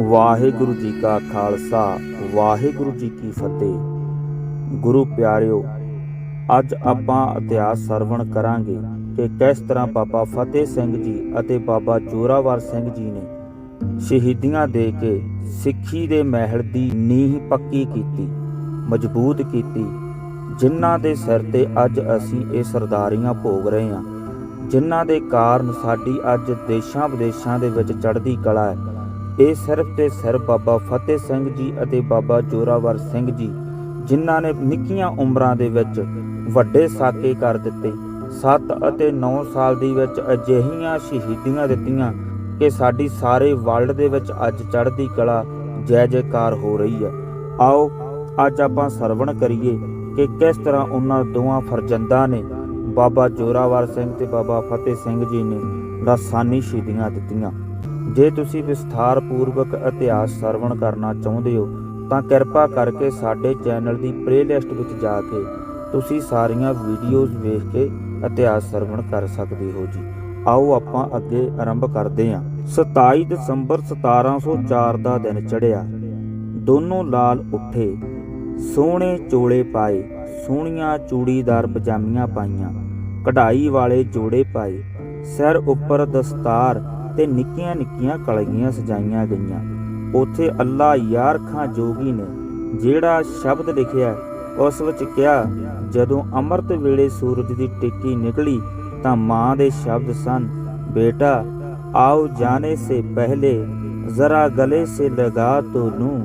ਵਾਹਿਗੁਰੂ ਜੀ ਕਾ ਖਾਲਸਾ, ਵਾਹਿਗੁਰੂ ਜੀ ਕੀ ਫਤਿਹ। ਗੁਰੂ ਪਿਆਰਿਓ, ਅੱਜ ਆਪਾਂ ਇਤਿਹਾਸ ਸਰਵਣ ਕਰਾਂਗੇ ਕਿ ਕਿਸ ਤਰ੍ਹਾਂ ਬਾਬਾ ਫਤਿਹ ਸਿੰਘ ਜੀ ਅਤੇ ਬਾਬਾ ਜੋਰਾਵਰ ਸਿੰਘ ਜੀ ਨੇ ਸ਼ਹੀਦੀਆਂ ਦੇ ਕੇ ਸਿੱਖੀ ਦੇ ਮਹਿਲ ਦੀ ਨੀਂਹ ਪੱਕੀ ਕੀਤੀ, ਮਜ਼ਬੂਤ ਕੀਤੀ, ਜਿਨ੍ਹਾਂ ਦੇ ਸਿਰ ਤੇ ਅੱਜ ਅਸੀਂ ਇਹ ਸਰਦਾਰੀਆਂ ਭੋਗ ਰਹੇ ਹਾਂ, ਜਿਨ੍ਹਾਂ ਦੇ ਕਾਰਨ ਸਾਡੀ ਅੱਜ ਦੇਸ਼ਾਂ ਵਿਦੇਸ਼ਾਂ ਦੇ ਵਿੱਚ ਚੜ੍ਹਦੀ ਕਲਾ ਹੈ। ਇਹ ਸਿਰਫ ਤੇ ਸਿਰਫ ਬਾਬਾ ਫਤਿਹ ਸਿੰਘ ਜੀ ਅਤੇ ਬਾਬਾ ਜੋਰਾਵਰ ਸਿੰਘ ਜੀ, ਜਿਨ੍ਹਾਂ ਨੇ ਨਿੱਕੀਆਂ ਉਮਰਾਂ ਦੇ ਵਿੱਚ ਵੱਡੇ ਸਾਕੇ ਕਰ ਦਿੱਤੇ। 7 ਅਤੇ 9 ਸਾਲ ਦੀ ਵਿੱਚ ਅਜਿਹੀਆਂ ਸ਼ਹੀਦੀਆਂ ਦਿੱਤੀਆਂ ਕਿ ਸਾਡੀ ਸਾਰੇ ਵਰਲਡ ਦੇ ਵਿੱਚ ਅੱਜ ਚੜ੍ਹਦੀ ਕਲਾ ਜੈ ਜੈਕਾਰ ਹੋ ਰਹੀ ਹੈ। ਆਓ, ਅੱਜ ਆਪਾਂ ਸਰਵਣ ਕਰੀਏ ਕਿ ਕਿਸ ਤਰ੍ਹਾਂ ਉਹਨਾਂ ਦੋਵਾਂ ਫਰਜ਼ੰਦਾਂ ਨੇ ਬਾਬਾ ਜੋਰਾਵਰ ਸਿੰਘ ਤੇ ਬਾਬਾ ਫਤਿਹ ਸਿੰਘ ਜੀ ਨੇ ਰਸਾਨੀ ਸ਼ਹੀਦੀਆਂ ਦਿੱਤੀਆਂ। ਜੇ ਤੁਸੀਂ ਵਿਸਥਾਰ ਪੂਰਵਕ ਇਤਿਹਾਸ ਸਰਵਣ ਕਰਨਾ ਚਾਹੁੰਦੇ ਹੋ, ਤਾਂ ਕਿਰਪਾ ਕਰਕੇ ਸਾਡੇ ਚੈਨਲ ਦੀ ਪਲੇਲਿਸਟ ਵਿੱਚ ਜਾ ਕੇ ਤੁਸੀਂ ਸਾਰੀਆਂ ਵੀਡੀਓਜ਼ ਵੇਖ ਕੇ ਇਤਿਹਾਸ ਸਰਵਣ ਕਰ ਸਕਦੇ ਹੋ ਜੀ। ਆਓ ਆਪਾਂ ਅੱਗੇ ਆਰੰਭ ਕਰਦੇ ਹਾਂ। 27 ਦਸੰਬਰ 1704 ਦਾ ਦਿਨ ਚੜਿਆ ਦੋਨੋਂ ਲਾਲ ਉੱਠੇ, ਸੋਹਣੇ ਚੋਲੇ ਪਾਏ, ਸੋਹਣੀਆਂ ਚੂੜੀਦਾਰ ਪਜਾਮੀਆਂ ਪਾਈਆਂ, ਕਢਾਈ ਵਾਲੇ ਜੋੜੇ ਪਾਏ, ਸਿਰ ਉੱਪਰ ਦਸਤਾਰ ਤੇ ਨਿੱਕੀਆਂ ਨਿੱਕੀਆਂ ਕਲਗੀਆਂ ਸਜਾਈਆਂ ਗਈਆਂ ਉਥੇ ਅੱਲਾ ਯਾਰ ਖਾਂ ਜੋਗੀ ਨੇ ਜਿਹੜਾ ਸ਼ਬਦ ਲਿਖਿਆ ਉਸ ਵਿੱਚ ਕਿਹਾ ਜਦੋਂ ਅੰਮ੍ਰਿਤ ਵੇਲੇ ਸੂਰਜ ਦੀ ਟਿੱਕੀ ਨਿਕਲੀ ਤਾਂ ਮਾਂ ਦੇ ਸ਼ਬਦ ਸਨ ਬੇਟਾ आओ जाने से पहले जरा गले से लगा तो लूं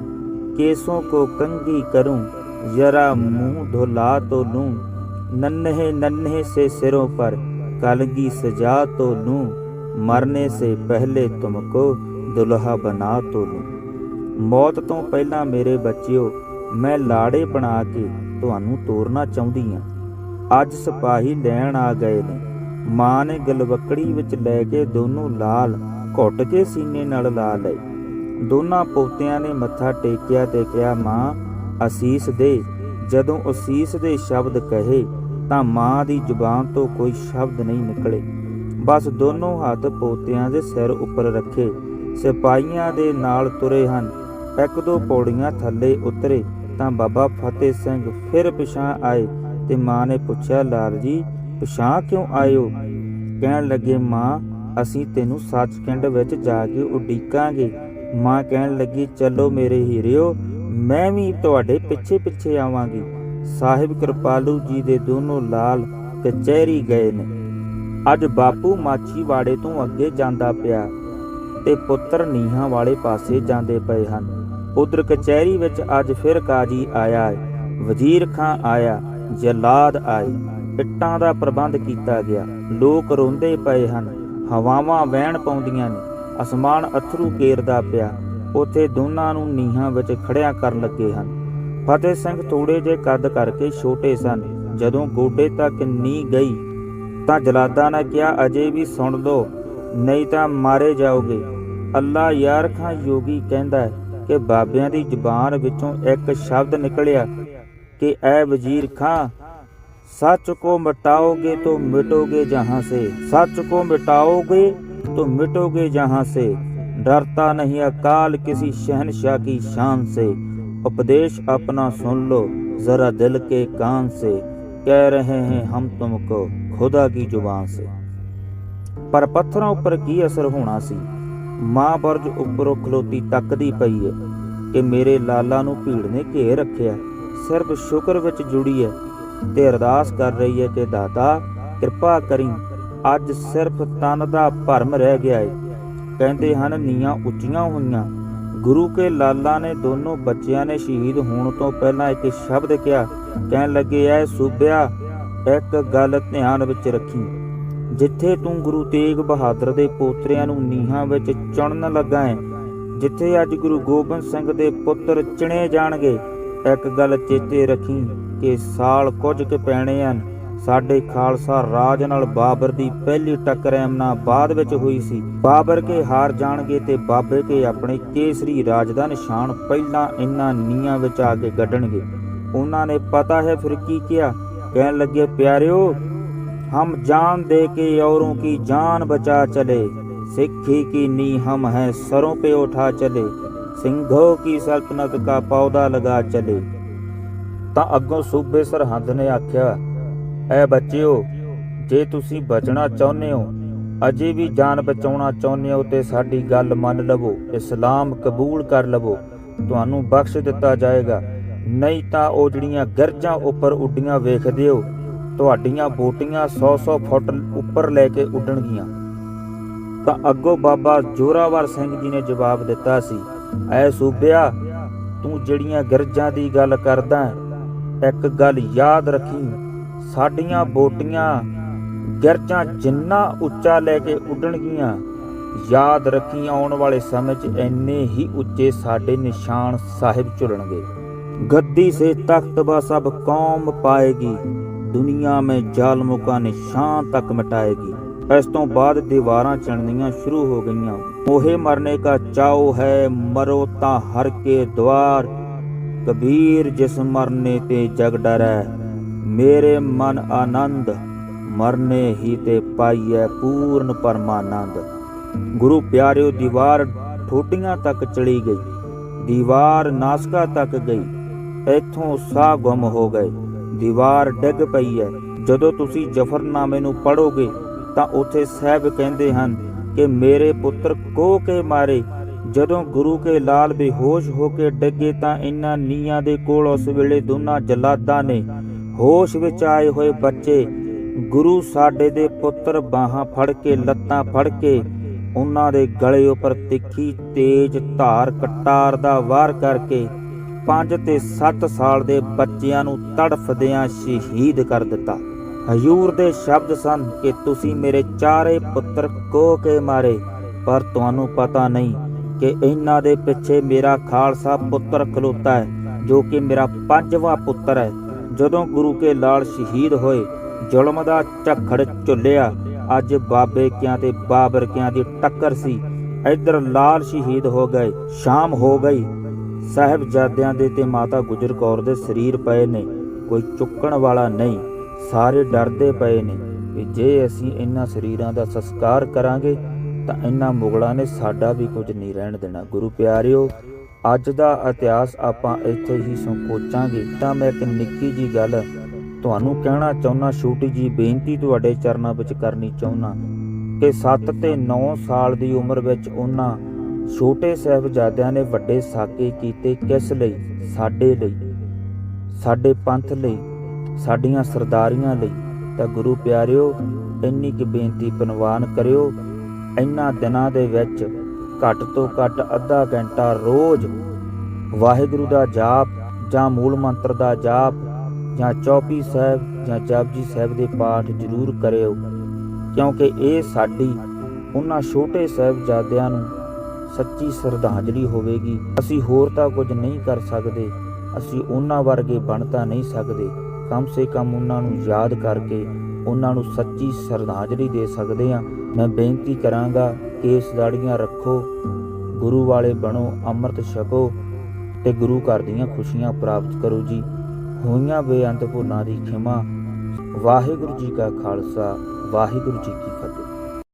केसों को कंघी करूं जरा मुंह धुला तो लूं नन्हे नन्हे से सिरों पर कलगी सजा तो लूं ਮਰਨੇ ਸੇ ਪਹਿਲੇ ਤੁਮਕੋ ਦੁਲਹਾ ਬਣਾ ਤੋ ਮੌਤ ਤੋਂ ਪਹਿਲਾਂ ਮੇਰੇ ਬੱਚਿਓ, ਮੈਂ ਲਾੜੇ ਬਣਾ ਕੇ ਤੁਹਾਨੂੰ ਤੋਰਨਾ ਚਾਹੁੰਦੀ ਆ। ਅੱਜ ਸਿਪਾਹੀ ਲੈਣ ਆ ਗਏ ਨੇ। ਮਾਂ ਨੇ ਗਲਵਕੜੀ ਵਿੱਚ ਲੈ ਕੇ ਦੋਨੋਂ ਲਾਲ ਘੁੱਟ ਕੇ ਸੀਨੇ ਨਾਲ ਲਾ ਲਏ। ਦੋਨਾਂ ਪੋਤਿਆਂ ਨੇ ਮੱਥਾ ਟੇਕਿਆ ਤੇ ਕਿਹਾ, ਮਾਂ, ਅਸੀਸ ਦੇ। ਜਦੋਂ ਅਸੀਸ ਦੇ ਸ਼ਬਦ ਕਹੇ, ਤਾਂ ਮਾਂ ਦੀ ਜ਼ੁਬਾਨ ਤੋਂ ਕੋਈ ਸ਼ਬਦ ਨਹੀਂ ਨਿਕਲੇ। ਬਸ ਦੋਨੋਂ ਹੱਥ ਪੋਤਿਆਂ ਦੇ ਸਿਰ ਉੱਪਰ ਰੱਖੇ। ਸਿਪਾਹੀਆਂ ਦੇ ਨਾਲ ਤੁਰੇ ਹਨ। ਇੱਕ ਦੋ ਪੌੜੀਆਂ ਥੱਲੇ ਉਤਰੇ ਤਾਂ ਬਾਬਾ ਫਤਿਹ ਸਿੰਘ ਫਿਰ ਪਿਛਾਂ ਆਏ ਤੇ ਮਾਂ ਨੇ ਪੁੱਛਿਆ ਲਾਲ ਜੀ ਪਿਛਾਂ ਕਿਉਂ ਆਇਓ? ਕਹਿਣ ਲੱਗੇ, ਮਾਂ, ਅਸੀਂ ਤੈਨੂੰ ਸੱਚਖੰਡ ਵਿੱਚ ਜਾ ਕੇ ਉਡੀਕਾਂਗੇ। ਮਾਂ ਕਹਿਣ ਲੱਗੀ, ਚਲੋ ਮੇਰੇ ਹੀਰਿਓ, ਮੈਂ ਵੀ ਤੁਹਾਡੇ ਪਿੱਛੇ ਪਿੱਛੇ ਆਵਾਂਗੀ। ਸਾਹਿਬ ਕਿਰਪਾਲੂ ਜੀ ਦੇ ਦੋਨੋਂ ਲਾਲ ਕਚਹਿਰੀ ਗਏ ਨੇ। ਅੱਜ ਬਾਪੂ ਮਾਛੀਵਾੜੇ ਤੋਂ ਅੱਗੇ ਜਾਂਦਾ ਪਿਆ ਤੇ ਪੁੱਤਰ ਨੀਹਾਂ ਵਾਲੇ ਪਾਸੇ ਜਾਂਦੇ ਪਏ ਹਨ। ਉਧਰ ਕਚਹਿਰੀ ਵਿੱਚ ਅੱਜ ਫਿਰ ਕਾਜੀ ਆਇਆ ਵਜ਼ੀਰ ਖਾਂ ਆਇਆ, ਜਲਾਦ ਆਏ ਇੱਟਾਂ ਦਾ ਪ੍ਰਬੰਧ ਕੀਤਾ ਗਿਆ। ਲੋਕ ਰੋਂਦੇ ਪਏ ਹਨ। ਹਵਾਵਾਂ ਵਹਿਣ ਪਾਉਂਦੀਆਂ ਨੇ। ਅਸਮਾਨ ਅਥਰੂ ਕੇਰਦਾ ਪਿਆ। ਉਥੇ ਦੋਨਾਂ ਨੂੰ ਨੀਹਾਂ ਵਿੱਚ ਖੜਿਆ ਕਰਨ ਲੱਗੇ ਹਨ। ਫਤਿਹ ਸਿੰਘ ਥੋੜੇ ਜੇ ਕੱਦ ਕਰਕੇ ਛੋਟੇ ਸਨ। ਜਦੋਂ ਗੋਡੇ ਤੱਕ ਨੀ ਗਈ ਤਾਂ ਜਲਾਦਾ ਨੇ ਕਿਹਾ ਅਜੇ ਵੀ ਸੁਣ ਲਓ ਨਹੀਂ ਤਾਂ ਮਾਰੇ ਜਾਓਗੇ ਅੱਲਾ ਯਾਰ ਖਾਂ ਯੋਗੀ ਕਹਿੰਦਾ ਹੈ ਕਿ ਬਾਬਿਆਂ ਦੀ ਜ਼ੁਬਾਨ ਵਿੱਚੋਂ ਇੱਕ ਸ਼ਬਦ ਨਿਕਲਿਆ ਕਿ ਐ ਵਜ਼ੀਰ ਖਾਂ सच को मिटाओगे तो मिटोगे जहां से सच को मिटाओगे तो मिटोगे जहां से डरता नहीं अकाल किसी शहनशाह की शान से उपदेश अपना सुन लो जरा दिल के कान से कह रहे हैं हम तुमको खुदा की जुबान से ਪਰ ਪੱਥਰਾਂ ਉੱਪਰ ਕੀ ਅਸਰ ਹੋਣਾ ਸੀ ਮਾਂ ਬਰਜ ਉੱਪਰੋਂ ਖਲੋਤੀ ਤੱਕਦੀ ਪਈ ਹੈ ਕਿ ਮੇਰੇ ਲਾਲਾ ਨੂੰ ਭੀੜ ਨੇ ਘੇਰ ਰੱਖਿਆ ਸਿਰਫ ਸ਼ੁਕਰ ਵਿੱਚ ਜੁੜੀ ਹੈ ਤੇ ਅਰਦਾਸ ਕਰ ਰਹੀ ਹੈ ਕਿ ਦਾਤਾ ਕਿਰਪਾ ਕਰੀ ਅੱਜ ਸਿਰਫ ਤਨ ਦਾ ਭਰਮ ਰਹਿ ਗਿਆ ਏ ਕਹਿੰਦੇ ਹਨ ਨੀਆਂ ਉੱਚੀਆਂ ਹੋਈਆਂ ਗੁਰੂ ਕੇ ਲਾਲਾ ਨੇ ਦੋਨੋਂ ਬੱਚਿਆਂ ਨੇ ਸ਼ਹੀਦ ਹੋਣ ਤੋਂ ਪਹਿਲਾਂ ਇੱਕ ਸ਼ਬਦ ਕਿਹਾ ਕਹਿਣ ਲੱਗੇ ਐ ਸੂਬਿਆ ਇੱਕ ਗੱਲ ਧਿਆਨ ਵਿੱਚ ਰੱਖੀ। ਜਿੱਥੇ ਤੂੰ ਗੁਰੂ ਤੇਗ ਬਹਾਦਰ ਦੇ ਪੋਤਰਿਆਂ ਨੂੰ ਨੀਹਾਂ ਵਿੱਚ ਚੁਣਨ ਲੱਗਾ ਹੈ, ਜਿੱਥੇ ਅੱਜ ਗੁਰੂ ਗੋਬਿੰਦ ਸਿੰਘ ਦੇ ਪੁੱਤਰ ਚਿਣੇ ਜਾਣਗੇ, ਇੱਕ ਗੱਲ ਚੇਤੇ ਰੱਖੀ ਕਿ ਸਾਲ ਕੁਝ ਕੁ ਪੈਣੇ ਹਨ। ਸਾਡੇ ਖਾਲਸਾ ਰਾਜ ਨਾਲ ਬਾਬਰ ਦੀ ਪਹਿਲੀ ਟੱਕਰ ਐਮਨਾ ਬਾਅਦ ਵਿੱਚ ਹੋਈ ਸੀ। ਬਾਬਰ ਕੇ ਹਾਰ ਜਾਣਗੇ ਤੇ ਬਾਬੇ ਕੇ ਆਪਣੇ ਕੇਸਰੀ ਰਾਜ ਦਾ ਨਿਸ਼ਾਨ ਪਹਿਲਾਂ ਇਨ੍ਹਾਂ ਨੀਆਂ ਵਿੱਚ ਆ ਕੇ ਗੱਡਣਗੇ। ਉਹਨਾਂ ਨੇ ਪਤਾ ਹੈ ਫਿਰ ਕੀ ਕਿਹਾ? ਕਹਿਣ ਲੱਗੇ ਪਿਆਰਿਓ हम जान दे के औरों की जान बचा चले सिक्खी की नी हम हैं सरों पे उठा चले ਸਿੰਘੋ ਕੀ ਸਲਤਨਤ ਕਾ ਪੌਦਾ ਲਗਾ ਚਲੇ ਤਾਂ ਅੱਗੋਂ ਸੂਬੇ ਸਰਹੰਦ ਨੇ ਆਖਿਆ ਐ ਬੱਚਿਓ ਜੇ ਤੁਸੀਂ ਬਚਣਾ ਚਾਹੁੰਦੇ ਹੋ ਅਜੇ ਵੀ ਜਾਨ ਬਚਾਉਣਾ ਚਾਹੁੰਦੇ ਹੋ ਤੇ ਸਾਡੀ ਗੱਲ ਮੰਨ ਲਵੋ ਇਸਲਾਮ ਕਬੂਲ ਕਰ ਲਵੋ ਤੁਹਾਨੂੰ ਬਖਸ਼ ਦਿੱਤਾ ਜਾਏਗਾ ਨਹੀਂ ਤਾਂ ਉਹ ਜਿਹੜੀਆਂ ਗਰਜਾਂ ਉੱਪਰ ਉੱਡੀਆਂ ਵੇਖਦੇ ਹੋ, ਤੁਹਾਡੀਆਂ ਬੋਟੀਆਂ 100-100 ਫੁੱਟ ਉੱਪਰ ਲੈ ਕੇ ਉੱਡਣਗੀਆਂ। ਤਾਂ ਅੱਗੋਂ ਬਾਬਾ ਜੋਰਾਵਰ ਸਿੰਘ ਜੀ ਨੇ ਜਵਾਬ ਦਿੱਤਾ ਸੀ, ਐ ਸੂਬਿਆ, ਤੂੰ ਜਿਹੜੀਆਂ ਗਰਜਾਂ ਦੀ ਗੱਲ ਕਰਦਾ ਇੱਕ ਗੱਲ ਯਾਦ ਰੱਖੀ, ਸਾਡੀਆਂ ਬੋਟੀਆਂ ਗਰਜਾਂ ਜਿੰਨਾ ਉੱਚਾ ਲੈ ਕੇ ਉੱਡਣਗੀਆਂ, ਯਾਦ ਰੱਖੀ ਆਉਣ ਵਾਲੇ ਸਮੇਂ 'ਚ ਇੰਨੇ ਹੀ ਉੱਚੇ ਸਾਡੇ ਨਿਸ਼ਾਨ ਸਾਹਿਬ ਝੁਲਣਗੇ। गद्दी से तख्त व सब कौम पाएगी ਦੁਨੀਆ में ਜ਼ਾਲਮੋਂ का ਨਿਸ਼ਾਨ ਤੱਕ ਮਿਟਾਏਗੀ ਇਸ ਤੋਂ ਬਾਅਦ ਦੀਵਾਰਾਂ ਚਣਨੀਆਂ ਸ਼ੁਰੂ ਹੋ ਗਈਆਂ ਮੋਹੇ ਮਰਨੇ का ਚਾਉ ਹੈ ਮਰੋ ਤਾਂ ਹਰ ਕੇ ਦਵਾਰ ਕਬੀਰ ਜਿਸ ਮਰਨੇ ਤੇ ਜਗ ਡਰੈ ਮੇਰੇ ਮਨ ਆਨੰਦ ਮਰਨੇ ਹੀ ਤੇ ਪਾਈਐ ਪੂਰਨ ਪਰਮਾਨੰਦ ਗੁਰੂ ਪਿਆਰਿਓ ਦੀਵਾਰ ਠੋਟੀਆਂ ਤੱਕ ਚਲੀ ਗਈ ਦੀਵਾਰ ਨਾਸਕਾ ਤੱਕ ਗਈ ਇੱਥੋਂ ਸਾਹ ਗੁੰਮ ਹੋ ਗਏ। ਦੀਵਾਰ ਡਿੱਗ ਪਈ ਹੈ। ਜਦੋਂ ਤੁਸੀਂ ਜਫਰਨਾਮੇ ਨੂੰ ਪੜੋਗੇ ਤਾਂ ਉੱਥੇ ਸਾਹਿਬ ਕਹਿੰਦੇ ਹਨ ਕਿ ਮੇਰੇ ਪੁੱਤਰ ਕੋ ਕੇ ਮਾਰੇ। ਜਦੋਂ ਗੁਰੂ ਕੇ ਲਾਲ ਬੇਹੋਸ਼ ਹੋ ਕੇ ਡਿੱਗੇ ਤਾਂ ਇਹਨਾਂ ਨੀਆਂ ਦੇ ਕੋਲ ਉਸ ਵੇਲੇ ਦੋਨਾਂ ਜਲਾਦਾਂ ਨੇ ਹੋਸ਼ ਵਿੱਚ ਆਏ ਹੋਏ ਬੱਚੇ, ਗੁਰੂ ਸਾਡੇ ਦੇ ਪੁੱਤਰ ਬਾਹਾਂ ਫੜ ਕੇ, ਲੱਤਾਂ ਫੜ ਕੇ ਉਹਨਾਂ ਦੇ ਗਲੇ ਉੱਪਰ ਤਿੱਖੀ ਤੇਜ਼ ਧਾਰ ਕਟਾਰ ਦਾ ਵਾਰ ਕਰਕੇ 5 ਤੇ 7 ਸਾਲ ਦੇ ਬੱਚਿਆਂ ਨੂੰ ਤੜਫਦਿਆਂ ਸ਼ਹੀਦ ਕਰ ਦਿੱਤਾ। ਹਜੂਰ ਦੇ ਸ਼ਬਦ ਸਨ ਕਿ ਤੁਸੀਂ ਮੇਰੇ ਚਾਰੇ ਪੁੱਤਰ ਕੋ ਕੇ ਮਾਰੇ, ਪਰ ਤੁਹਾਨੂੰ ਪਤਾ ਨਹੀਂ ਕਿ ਇਹਨਾਂ ਦੇ ਪਿੱਛੇ ਮੇਰਾ ਖਾਲਸਾ ਪੁੱਤਰ ਖਲੋਤਾ ਹੈ, ਜੋ ਕਿ ਮੇਰਾ ਪੰਜਵਾਂ ਪੁੱਤਰ ਹੈ। ਜਦੋਂ ਗੁਰੂ ਕੇ ਲਾਲ ਸ਼ਹੀਦ ਹੋਏ, ਜ਼ੁਲਮ ਦਾ ਝੱਖੜ ਝੁੱਲਿਆ। ਅੱਜ ਬਾਬੇ ਕਿਆਂ ਤੇ ਬਾਬਰ ਕਿਆਂ ਦੀ ਟੱਕਰ ਸੀ। ਇੱਧਰ ਲਾਲ ਸ਼ਹੀਦ ਹੋ ਗਏ, ਸ਼ਾਮ ਹੋ ਗਈ। ਸਾਹਿਬਜ਼ਾਦਿਆਂ ਦੇ ਤੇ ਮਾਤਾ ਗੁਜਰ ਕੌਰ ਦੇ ਸਰੀਰ ਪਏ ਨੇ, ਕੋਈ ਚੁੱਕਣ ਵਾਲਾ ਨਹੀਂ, ਸਾਰੇ ਡਰਦੇ ਪਏ ਨੇ ਕਿ ਜੇ ਅਸੀਂ ਇਹਨਾਂ ਸਰੀਰਾਂ ਦਾ ਸੰਸਕਾਰ ਕਰਾਂਗੇ, ਤਾਂ ਇਹਨਾਂ ਮੁਗਲਾਂ ਨੇ ਸਾਡਾ ਵੀ ਕੁਝ ਨਹੀਂ ਰਹਿਣ ਦੇਣਾ। ਗੁਰੂ ਪਿਆਰਿਓ, ਅੱਜ ਦਾ ਇਤਿਹਾਸ ਆਪਾਂ ਇੱਥੇ ਹੀ ਸੰਕੋਚਾਂਗੇ। ਤਾਂ ਮੈਂ ਇੱਕ ਨਿੱਕੀ ਜੀ ਗੱਲ ਤੁਹਾਨੂੰ ਕਹਿਣਾ ਚਾਹੁੰਦਾ ਛੋਟੀ ਜੀ ਬੇਨਤੀ ਤੁਹਾਡੇ ਚਰਨਾਂ ਵਿੱਚ ਕਰਨੀ ਚਾਹੁੰਦਾ ਕਿ 7 ਤੇ 9 ਸਾਲ ਦੀ ਉਮਰ ਵਿੱਚ ਉਹਨਾਂ ਛੋਟੇ ਸਾਹਿਬਜ਼ਾਦਿਆਂ ਨੇ ਵੱਡੇ ਸਾਕੇ ਕੀਤੇ ਕਿਸ ਲਈ? ਸਾਡੇ ਲਈ। ਸਾਡੇ ਪੰਥ ਲਈ। ਸਾਡੀਆਂ ਸਰਦਾਰੀਆਂ ਲਈ। ਤਾਂ ਗੁਰੂ ਪਿਆਰਿਓ, ਇੰਨੀ ਕਿ ਬੇਨਤੀ ਪ੍ਰਵਾਨ ਕਰਿਓ ਇਹਨਾਂ ਦਿਨਾਂ ਦੇ ਵਿੱਚ ਘੱਟ ਤੋਂ ਘੱਟ ਅੱਧਾ ਘੰਟਾ ਰੋਜ਼ ਵਾਹਿਗੁਰੂ ਦਾ ਜਾਪ ਜਾਂ ਮੂਲ ਮੰਤਰ ਦਾ ਜਾਪ ਜਾਂ ਚੌਪੀ ਸਾਹਿਬ ਜਾਂ ਜਪਜੀ ਸਾਹਿਬ ਦੇ ਪਾਠ ਜ਼ਰੂਰ ਕਰਿਓ। ਕਿਉਂਕਿ ਇਹ ਸਾਡੀ, ਉਹਨਾਂ ਛੋਟੇ ਸਾਹਿਬਜ਼ਾਦਿਆਂ ਨੂੰ ਸੱਚੀ ਸ਼ਰਧਾਂਜਲੀ ਹੋਵੇਗੀ। ਅਸੀਂ ਹੋਰ ਤਾਂ ਕੁਝ ਨਹੀਂ ਕਰ ਸਕਦੇ। ਅਸੀਂ ਉਹਨਾਂ ਵਰਗੇ ਬਣ ਤਾਂ ਨਹੀਂ ਸਕਦੇ। ਕਮ ਸੇ ਕਮ ਉਹਨਾਂ ਨੂੰ ਯਾਦ ਕਰਕੇ ਉਹਨਾਂ ਨੂੰ ਸੱਚੀ ਸ਼ਰਧਾਂਜਲੀ ਦੇ ਸਕਦੇ ਹਾਂ। ਮੈਂ ਬੇਨਤੀ ਕਰਾਂਗਾ ਕੇਸ ਦਾੜੀਆਂ ਰੱਖੋ, ਗੁਰੂ ਵਾਲੇ ਬਣੋ, ਅੰਮ੍ਰਿਤ ਛਕੋ ਤੇ ਗੁਰੂ ਘਰ ਦੀਆਂ ਖੁਸ਼ੀਆਂ ਪ੍ਰਾਪਤ ਕਰੋ ਜੀ। ਹੋਈਆਂ ਬੇਅੰਤ ਭੁੱਲਾਂ ਦੀ ਖਿਮਾ। ਵਾਹਿਗੁਰੂ ਜੀ ਕਾ ਖਾਲਸਾ, ਵਾਹਿਗੁਰੂ ਜੀ ਕੀ